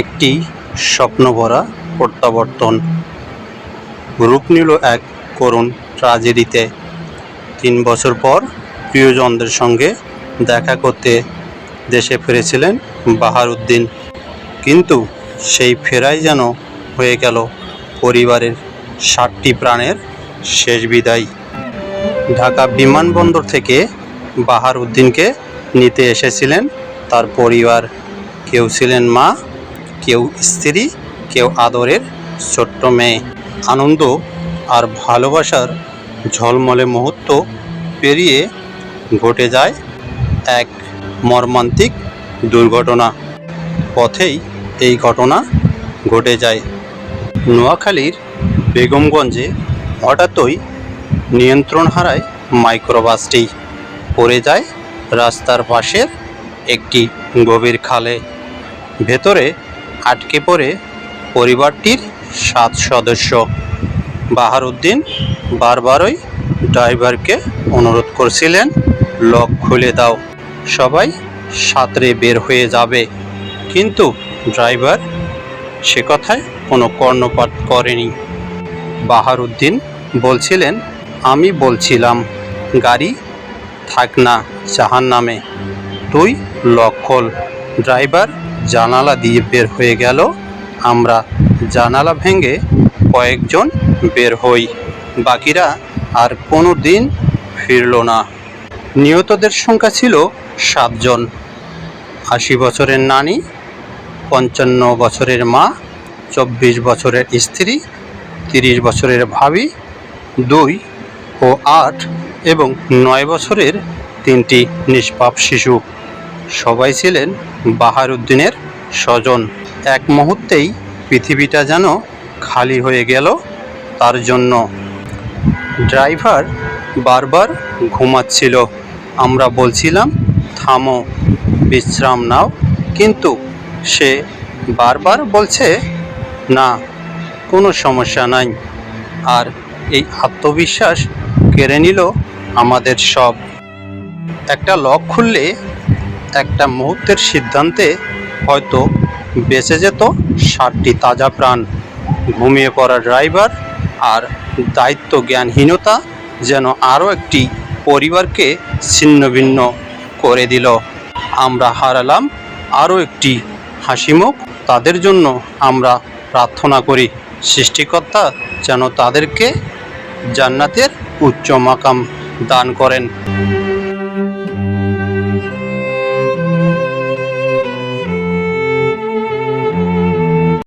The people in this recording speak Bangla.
একটি স্বপ্নভরা প্রত্যাবর্তন। রূপ নিল এক করুণ ট্রাজেডিতে। তিন বছর পর প্রিয়জনদের সঙ্গে দেখা করতে দেশে ফিরেছিলেন বাহারুদ্দিন। কিন্তু সেই ফেরাই যেন হয়ে গেল পরিবারের ষাটটি প্রাণের শেষ বিদায়। ঢাকা বিমানবন্দর থেকে বাহারুদ্দিনকে নিতে এসেছিলেন তার পরিবার। কেউ ছিলেন মা কেউ স্ত্রী, কেউ আদরের ছোট্ট মেয়ে। আনন্দ আর ভালোবাসার ঝলমলে মুহূর্ত পেরিয়ে ঘটে যায় এক মর্মান্তিক দুর্ঘটনা। পথেই এই ঘটনা ঘটে যায়। নোয়াখালীর বেগমগঞ্জে হঠাৎই নিয়ন্ত্রণ হারায় মাইক্রোবাসটি। পড়ে যায় রাস্তার পাশের একটি গভীর খালে। ভেতরে আটকে পড়ে পরিবারটির সাত সদস্য। বাহারুদ্দিন বারবারই ড্রাইভারকে অনুরোধ করছিলেন, লক খুলে দাও, সবাই সাঁতরে বের হয়ে যাবে। কিন্তু ড্রাইভার সে কথায় কোনো কর্ণপাত করেনি। বাহারুদ্দিন বলছিলেন, আমি বলছিলাম, গাড়ি থাক না জাহান নামে তুই লক খোল। ড্রাইভার জানালা দিয়ে বের হয়ে গেল। আমরা জানালা ভেঙে কয়েকজন বের হই। বাকিরা আর কোনো দিন ফিরল না। নিহতদের সংখ্যা ছিল সাতজন। আশি বছরের নানি, পঞ্চান্ন বছরের মা, চব্বিশ বছরের স্ত্রী, তিরিশ বছরের ভাবি, দুই ও আট এবং নয় বছরের তিনটি নিষ্পাপ শিশু। সবাই ছিলেন বাহারুদ্দিনের স্বজন। এক মুহূর্তেই পৃথিবীটা যেন খালি হয়ে গেল তার জন্য। ড্রাইভার বারবার ঘুমাচ্ছিল। আমরা বলছিলাম, থামো, বিশ্রাম নাও। কিন্তু সে বারবার বলছে, না, কোনো সমস্যা নাই। আর এই আত্মবিশ্বাস কেড়ে নিল আমাদের সব। একটা লক খুললে একটা মুহূর্তের সিদ্ধান্তে হয়তো বেঁচে যেত ষাটটি তাজা প্রাণ। ঘুমিয়ে পড়া ড্রাইভার আর দায়িত্ব জ্ঞানহীনতা যেন আরও একটি পরিবারকে ছিন্নভিন্ন করে দিল। আমরা হারালাম, আরও একটি হাসিমুখ। তাদের জন্য আমরা প্রার্থনা করি, সৃষ্টিকর্তা যেন তাদেরকে জান্নাতের উচ্চ মাকাম দান করেন।